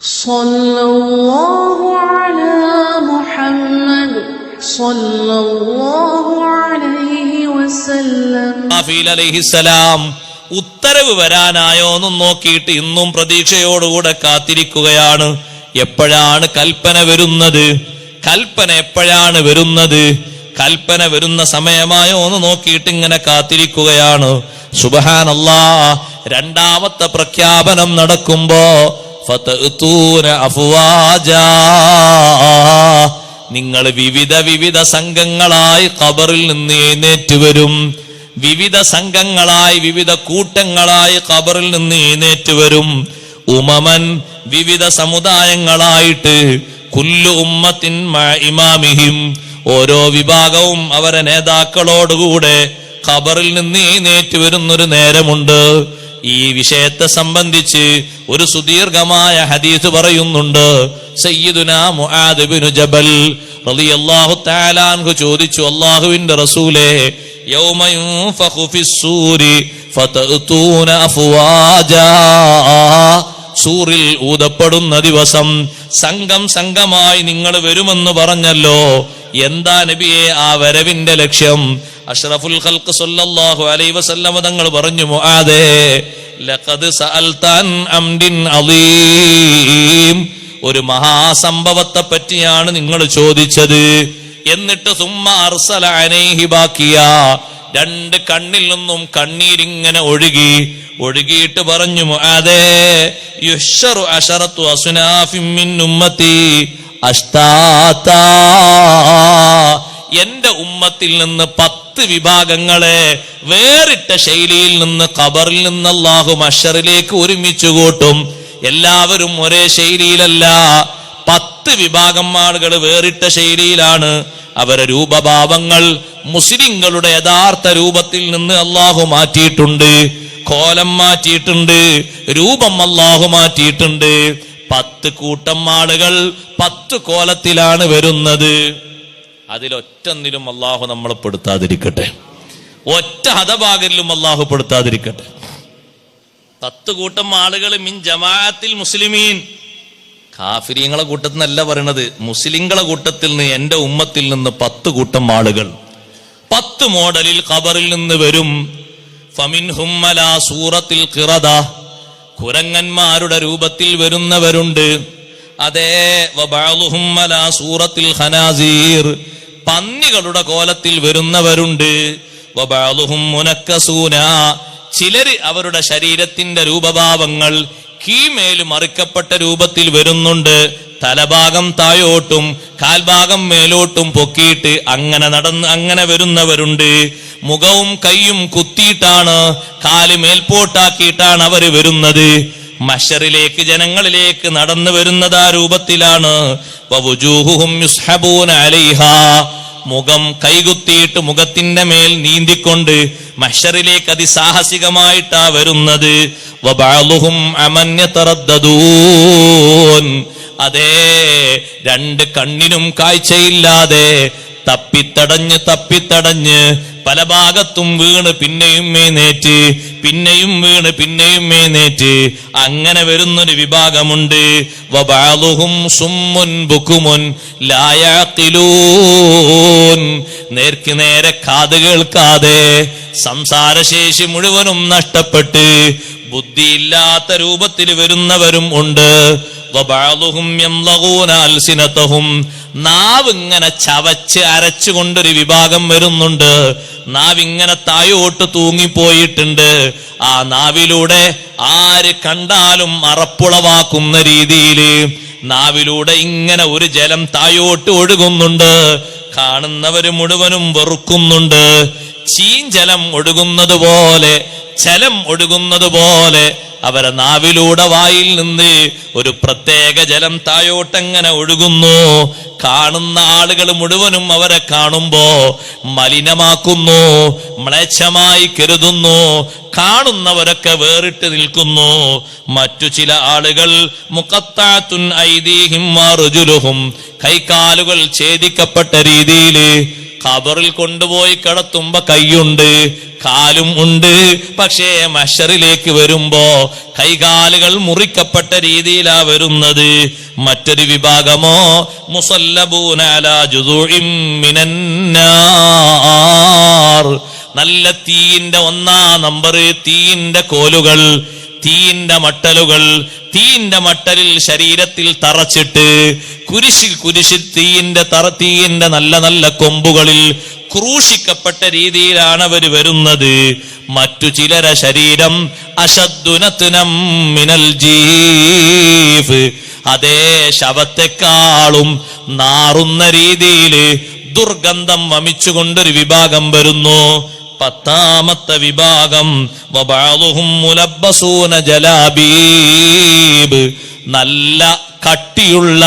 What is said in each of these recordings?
صلى الله على محمد صلى الله عليه وسلم ഇസ്രാഫീൽ അലൈഹിസ്സലാം ഉത്തരവ് വരാനായോ എന്നും നോക്കിയിട്ട് ഇന്നും പ്രതീക്ഷയോടുകൂടെ കാത്തിരിക്കുകയാണ് എപ്പോഴാണ് കൽപ്പന വരുന്നത് കൽപ്പന എപ്പോഴാണ് വരുന്നത് കൽപ്പന വരുന്ന സമയമായോ എന്ന് നോക്കിയിട്ട് ഇങ്ങനെ കാത്തിരിക്കുകയാണ് സുബഹാനല്ലാ രണ്ടാമത്തെ പ്രഖ്യാപനം നടക്കുമ്പോ ഫതഅ്തൂന അഫ്വാജാ നിങ്ങൾ വിവിധ വിവിധ സംഘങ്ങളായി ഖബറിൽ നിന്ന് എഴുന്നേറ്റ് വരും. വിവിധ സംഘങ്ങളായി വിവിധ കൂട്ടങ്ങളായി ഖബറിൽ നിന്ന് എഴുന്നേറ്റ് വരും. ഉമമൻ വിവിധ സമുദായങ്ങളായിട്ട് കുല്ലു ഉമ്മത്തിൻ ഇമാമിഹിം ഓരോ വിഭാഗവും അവരെ നേതാക്കളോടുകൂടെ ഖബറിൽ നിന്ന് എഴുന്നേറ്റ് വരുന്നൊരു നേരമുണ്ട്. ഈ വിഷയത്തെ സംബന്ധിച്ച് ഒരു സുദീർഘമായ ഹദീസ് പറയുന്നുണ്ട്. സയ്യിദുന മുആദ് ജബൽ റളിയല്ലാഹു തആല അൻഹു ചോദിച്ചു അല്ലാഹുവിന്റെ റസൂലേ യൗമ യുൻഫഖു ഫിസ്സൂരി ഫതഅ്തൂന സൂറിൽ ഊതപ്പെടുന്ന ദിവസം സംഘം സംഘമായി നിങ്ങൾ വരുമെന്ന് പറഞ്ഞല്ലോ. എന്താ നബിയെ ആ വരവിന്റെ ലക്ഷ്യം? അഷ്റഫുൽ ഖൽഖ് സല്ലല്ലാഹു അലൈഹി വസല്ലമ തങ്ങൾ പറഞ്ഞു മുആദേ ലഖദ് സഅൽതൻ അംദിൻ അലീം ഒരു മഹാസംഭവത്തെ പറ്റിയാണ് നിങ്ങൾ ചോദിച്ചത്. എന്നിട്ട് സുമ്മ അർസല അനൈഹി ബാക്കിയ. രണ്ട് കണ്ണിൽ നിന്നും കണ്ണീരിങ്ങനെ ഒഴുകി. ഒഴുകിയിട്ട് പറഞ്ഞു മുആദേ യുഷറു അഷറത്തു അസുനാഫിൻ മിൻ ഉമ്മത്തി അഷ്ടാത്ത എന്റെ ഉമ്മത്തിൽ നിന്ന് പത്ത് വിഭാഗങ്ങളെ വേറിട്ട ശൈലിയിൽ നിന്ന് ഖബറിൽ നിന്ന് അള്ളാഹു മഷറിലേക്ക് ഒരുമിച്ചു കൂട്ടും. എല്ലാവരും ഒരേ ശൈലിയിലല്ല. പത്ത് വിഭാഗം ആളുകൾ വേറിട്ട ശൈലിയിലാണ്. അവരെ രൂപഭാവങ്ങൾ മുസ്ലിങ്ങളുടെ യഥാർത്ഥ രൂപത്തിൽ നിന്ന് അള്ളാഹു മാറ്റിയിട്ടുണ്ട്. കോലം മാറ്റിയിട്ടുണ്ട്. രൂപം അള്ളാഹു മാറ്റിയിട്ടുണ്ട്. പത്ത് കൂട്ടം ആളുകൾ പത്ത് കോലത്തിലാണ് വരുന്നത്. അതിലൊറ്റൊന്നിലും അള്ളാഹു നമ്മളെ പെടുത്താതിരിക്കട്ടെ. ഒറ്റ ഹതഭാഗരിലും അള്ളാഹു പെടുത്താതിരിക്കട്ടെ. പത്ത് കൂട്ടം ആളുകൾ മിൻ ജമാഅത്തിൽ മുസ്ലിമീൻ. കാഫിരിയങ്ങളെ കൂട്ടത്തിൽ നിന്നല്ല പറയണത്. മുസ്ലിങ്ങളെ കൂട്ടത്തിൽ നിന്ന് എന്റെ ഉമ്മത്തിൽ നിന്ന് പത്ത് കൂട്ടം ആളുകൾ. പത്ത് മോഡലിൽ ഖബറിൽ നിന്ന് വരും. ഫമിൻ ഹുമ്മല സൂറത്തിൽ കിറദ കുരങ്ങന്മാരുടെ രൂപത്തിൽ വരുന്നവരുണ്ട്. അതേ വബഅലുഹും അലാ സൂറത്തിൽ ഖനാസീർ. പന്നികളുടെ കോലത്തിൽ വരുന്നവരുണ്ട്. ചിലര് അവരുടെ ശരീരത്തിന്റെ രൂപഭാവങ്ങൾ കീമേൽ മറിക്കപ്പെട്ട രൂപത്തിൽ വരുന്നുണ്ട്. തലഭാഗം താഴോട്ടും കാൽഭാഗം മേലോട്ടും പൊക്കിയിട്ട് അങ്ങനെ നടന്ന് അങ്ങനെ വരുന്നവരുണ്ട്. മുഖവും കൈയും കുത്തിയിട്ടാണ് കാൽ മേൽപോട്ടാക്കിയിട്ടാണ് അവർ വരുന്നത്. മഷറിലേക്ക് ജനങ്ങളിലേക്ക് നടന്നു വരുന്നത് ആ രൂപത്തിലാണ്. മുഖം കൈകുത്തിയിട്ട് മുഖത്തിന്റെ മേൽ നീന്തിക്കൊണ്ട് മഷറിലേക്ക് അതിസാഹസികമായിട്ടാ വരുന്നത്. അതേ രണ്ട് കണ്ണിനും കാഴ്ചയില്ലാതെ തപ്പിത്തടഞ്ഞ് തപ്പിത്തടഞ്ഞ് പല ഭാഗത്തും വീണ് പിന്നെയും മേനേറ്റ് പിന്നെയും വീണ് പിന്നെയും മേനേറ്റ് അങ്ങനെ വരുന്നൊരു വിഭാഗമുണ്ട്. നേർക്ക് നേരെ കാത് കേൾക്കാതെ സംസാരശേഷി മുഴുവനും നഷ്ടപ്പെട്ട് ബുദ്ധിയില്ലാത്ത രൂപത്തിൽ വരുന്നവരും ഉണ്ട്. നാവ് ഇങ്ങനെ ചവച്ച് അരച്ചുകൊണ്ടൊരു വിഭാഗം വരുന്നുണ്ട്. നാവ് ഇങ്ങനെ തായോട്ട് തൂങ്ങിപ്പോയിട്ടുണ്ട്. ആ നാവിലൂടെ ആര് കണ്ടാലും അറപ്പുളവാക്കുന്ന രീതിയിൽ നാവിലൂടെ ഇങ്ങനെ ഒരു ജലം തായോട്ട് ഒഴുകുന്നുണ്ട്. കാണുന്നവര് മുഴുവനും വെറുക്കുന്നുണ്ട്. ചീഞ്ചലം ഒഴുകുന്നത് പോലെ ജലം ഒഴുകുന്നത് പോലെ അവരെ നാവിലൂടെ വായിൽ നിന്ന് ഒരു പ്രത്യേക ജലം തായോട്ടങ്ങനെ ഒഴുകുന്നു? കാണുന്ന ആളുകൾ മുഴുവനും അവരെ കാണുമ്പോ മലിനമാക്കുന്നു മ്ലേച്ഛമായി കരുതുന്നു കാണുന്നവരൊക്കെ വേറിട്ട് നിൽക്കുന്നു. മറ്റു ചില ആളുകൾ മുഖത്താത്തുൻ ഐദീഹിം റുജുലുഹും കൈകാലുകൾ ഛേദിക്കപ്പെട്ട രീതിയിൽ ഖബറിൽ കൊണ്ടുപോയി കിടത്തുമ്പോ കൈയുണ്ട്. കാലും ഉണ്ട്. പക്ഷേ മഷറിലേക്ക് വരുമ്പോ കൈകാലുകൾ മുറിക്കപ്പെട്ട രീതിയിലാ വരുന്നത്. മറ്റൊരു വിഭാഗമോ മുസല്ലബൂനാല ജുദൂഇം മിനന്നാർ നല്ല തീയിന്റെ ഒന്നാം നമ്പർ തീയിന്റെ കോലുകൾ. തീയിന്റെ മട്ടലുകൾ തീയിന്റെ മട്ടലിൽ ശരീരത്തിൽ തറച്ചിട്ട് കുരിശിൽ കുരിശിൽ തീയിന്റെ തറ തീയിന്റെ നല്ല നല്ല കൊമ്പുകളിൽ ക്രൂശിക്കപ്പെട്ട രീതിയിലാണ് അവർ വരുന്നത്. മറ്റു ചിലര ശരീരം അശദ്നത്തിനം മിനൽ ജീഫ്. അതേ ശവത്തെക്കാളും നാറുന്ന രീതിയിൽ ദുർഗന്ധം വമിച്ചുകൊണ്ടൊരു വിഭാഗം വരുന്നു. പത്താമത്തെ വിഭാഗം. മുലബ്ബസൂന ജലാബീബ്. നല്ല കട്ടിയുള്ള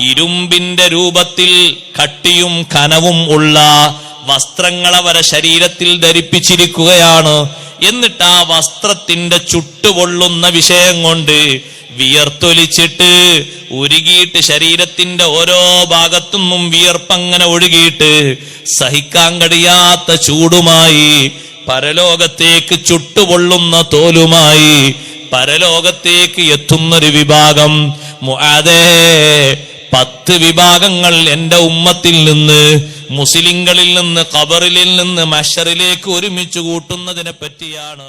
ഇരുമ്പിന്റെ രൂപത്തിൽ കട്ടിയും കനവും ഉള്ള വസ്ത്രങ്ങൾ അവരെ ശരീരത്തിൽ ധരിപ്പിച്ചിരിക്കുകയാണ്. എന്നിട്ട് ആ വസ്ത്രത്തിന്റെ ചുട്ടുപൊള്ളുന്ന വിഷയം കൊണ്ട് വിയർത്തൊലിച്ചിട്ട് ഉരുകിയിട്ട് ശരീരത്തിന്റെ ഓരോ ഭാഗത്തും വിയർപ്പങ്ങനെ ഒഴുകിയിട്ട് സഹിക്കാൻ കഴിയാത്ത ചൂടുമായി പരലോകത്തേക്ക് ചുട്ടുപൊള്ളുന്ന തോലുമായി പരലോകത്തേക്ക് എത്തുന്നൊരു വിഭാഗം അതെ പത്ത് വിഭാഗങ്ങൾ എന്റെ ഉമ്മത്തിൽ നിന്ന് മുസ്ലിങ്ങളിൽ നിന്ന് ഖബറിൽ നിന്ന് മഷറിലേക്ക് ഒരുമിച്ച് കൂട്ടുന്നതിനെ പറ്റിയാണ്